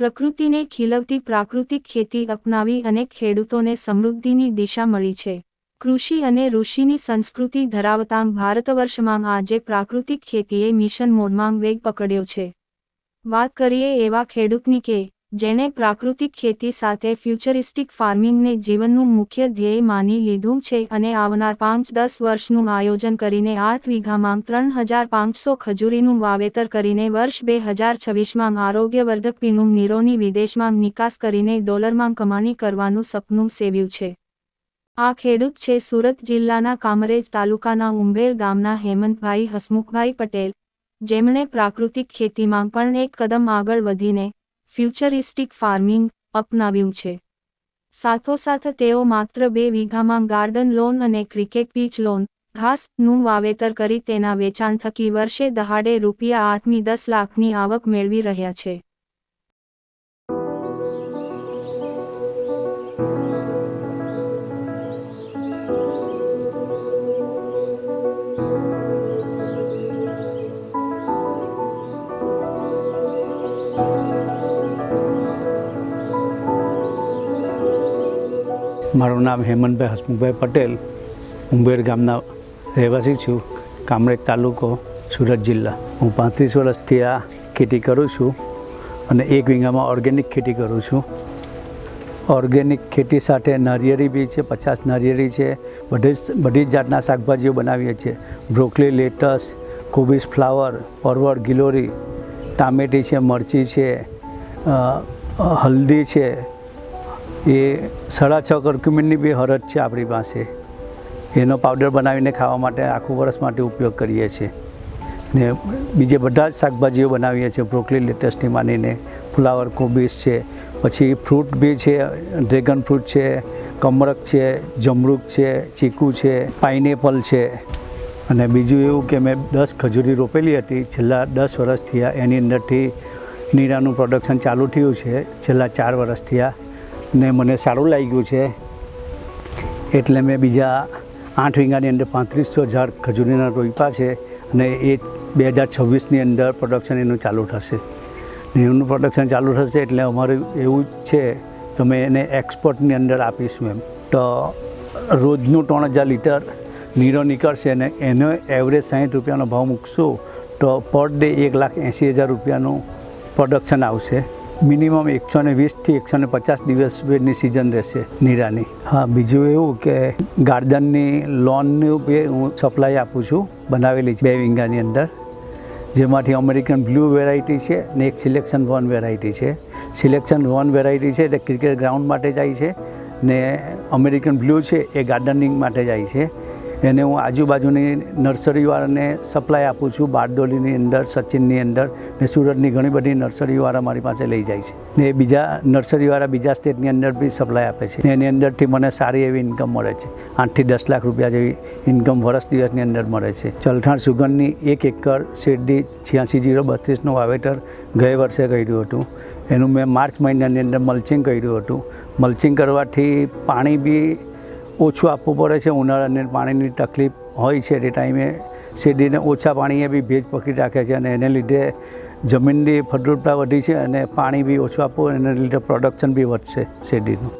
પ્રકૃતિને ખીલવતી પ્રાકૃતિક ખેતી અપનાવી અનેક ખેડૂતોને સમૃદ્ધિની દિશા મળી છે. કૃષિ અને ઋષિની સંસ્કૃતિ ધરાવતાં ભારતવર્ષમાં આજે પ્રાકૃતિક ખેતીએ મિશન મોડમાં વેગ પકડ્યો છે. વાત કરીએ એવા ખેડૂતની કે જેણે પ્રાકૃતિક ખેતી સાથે ફ્યુચરિસ્ટિક ફાર્મિંગને જીવનનું મુખ્ય ધ્યેય માની લીધું છે અને આવનાર પાંચ દસ વર્ષનું આયોજન કરીને આઠ વીઘામાં ત્રણ હજાર પાંચસો ખજૂરીનું વાવેતર કરીને વર્ષ બે હજાર છવ્વીસમાં આરોગ્યવર્ધક પીણું નીરોની વિદેશમાં નિકાસ કરીને ડોલરમાં કમાણી કરવાનું સપનું સેવ્યું છે. આ ખેડૂત છે સુરત જિલ્લાના કામરેજ તાલુકાના ઉંબેર ગામના હેમંતભાઈ હસમુખભાઈ પટેલ. જેમણે પ્રાકૃતિક ખેતીમાં પણ એક કદમ આગળ વધીને ફ્યુચરિસ્ટિક ફાર્મિંગ અપનાવ્યું છે. સાથોસાથ તેઓ માત્ર બે વીઘામાં ગાર્ડન લોન અને ક્રિકેટ પીચ લોન, ઘાસનું વાવેતર કરી તેના વેચાણ થકી વર્ષે દહાડે રૂપિયા આઠમી દસ લાખની આવક મેળવી રહ્યા છે. મારું નામ હેમંતભાઈ હસમુખભાઈ પટેલ. ઉંબેર ગામના રહેવાસી છું. કામરેજ તાલુકો સુરત જિલ્લા. હું પાંત્રીસ વર્ષથી આ ખેતી કરું છું અને એક વીંગામાં ઓર્ગેનિક ખેતી કરું છું. ઓર્ગેનિક ખેતી સાથે નારિયેળી બી છે, પચાસ નારિયેળી છે. બધી જ બધી જ જાતના શાકભાજીઓ બનાવીએ છીએ. બ્રોકલી, લેટસ કોબીસ ફ્લાવર, પરવળ, ગિલોરી, ટામેટી છે, મરચી છે હલ્દી છે એ સાડા છ કરક્યુમિનની બી હરદ છે આપણી પાસે. એનો પાવડર બનાવીને ખાવા માટે આખું વર્ષ માટે ઉપયોગ કરીએ છીએ. ને બીજે બધા જ શાકભાજીઓ બનાવીએ છીએ બ્રોકલી લેટેસ્ટની માનીને, ફ્લાવર કોબીસ છે, પછી ફ્રૂટ બી છે ડ્રેગન ફ્રૂટ છે, કમરક છે, જમરૂક છે, ચીકુ છે પાઇનેપલ છે. અને બીજું એવું કે મેં દસ ખજૂરી રોપેલી હતી, છેલ્લા દસ વર્ષથી એની અંદરથી નીરાનું પ્રોડક્શન ચાલુ થયું છે, છેલ્લા ચાર વર્ષથી આ ને મને સારું લાગ્યું છે. એટલે મેં બીજા આઠ વીંગાની અંદર પાંત્રીસો ઝાડ ખજૂરીના રોપા છે અને એ બે હજાર છવ્વીસની અંદર પ્રોડક્શન એનું ચાલુ થશે. ને એનું પ્રોડક્શન ચાલુ થશે એટલે અમારું એવું છે, તો મેં એને એક્સપોર્ટની અંદર આપીશું એમ તો રોજનું ત્રણ હજાર લીટર નીરો નીકળશે અને એનો એવરેજ સાહીઠ રૂપિયાનો ભાવ મૂકશું, તો પર ડે એક લાખ એંસી હજાર રૂપિયાનું પ્રોડક્શન આવશે. મિનિમમ એકસો ને વીસથી એકસો ને પચાસ દિવસની સિઝન રહેશે નીરાની. હા, બીજું એવું કે ગાર્ડનની લોનનું બી હું સપ્લાય આપું છું, બનાવેલી છે બે વિંગાની અંદર, જેમાંથી અમેરિકન બ્લુ વેરાયટી છે ને એક સિલેક્શન વન વેરાયટી છે. સિલેક્શન વન વેરાયટી છે તે ક્રિકેટ ગ્રાઉન્ડ માટે જાય છે ને અમેરિકન બ્લુ છે એ ગાર્ડનિંગ માટે જાય છે. એને હું આજુબાજુની નર્સરીવાળાને સપ્લાય આપું છું. બારડોલીની અંદર, સચિનની અંદર ને સુરતની ઘણી બધી નર્સરીવાળા મારી પાસે લઈ જાય છે. ને એ બીજા નર્સરીવાળા બીજા સ્ટેટની અંદર બી સપ્લાય આપે છે. એની અંદરથી મને સારી એવી ઇન્કમ મળે છે. આઠથી દસ લાખ રૂપિયા જેવી ઇન્કમ વર્ષ દિવસની અંદર મળે છે. ચલથાણ સુગંધની એક એકર શેરડી છ્યાસી જીરો બત્રીસનું વાવેતર ગયે વર્ષે કર્યું હતું. એનું મેં માર્ચ મહિનાની અંદર મલ્ચિંગ કર્યું હતું. મલ્ચિંગ કરવાથી પાણી બી ઓછું આપવું પડે છે ઉનાળાની પાણીની તકલીફ હોય છે, તે ટાઈમે શેરડીને ઓછા પાણીએ બી ભેજ પકડી રાખે છે અને એને લીધે જમીનની ફળદ્રુપતા વધી છે અને પાણી બી ઓછું આપવું એને લીધે પ્રોડક્શન બી વધશે શેરડીનું.